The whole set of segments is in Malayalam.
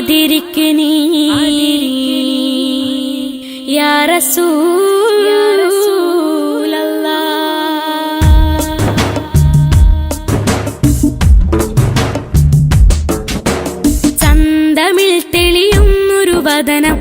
അതിരിക്ക് നീ. യാ റസൂൽ ചന്തമിൽ തെളിയുന്നൊരു വദനം.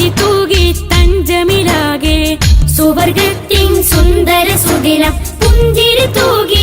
തേരി തൂകി തഞ്ചമിലാകെ. സുവർഗത്തിൻ സുന്ദര സുതിരം പുഞ്ചിരി തൂകി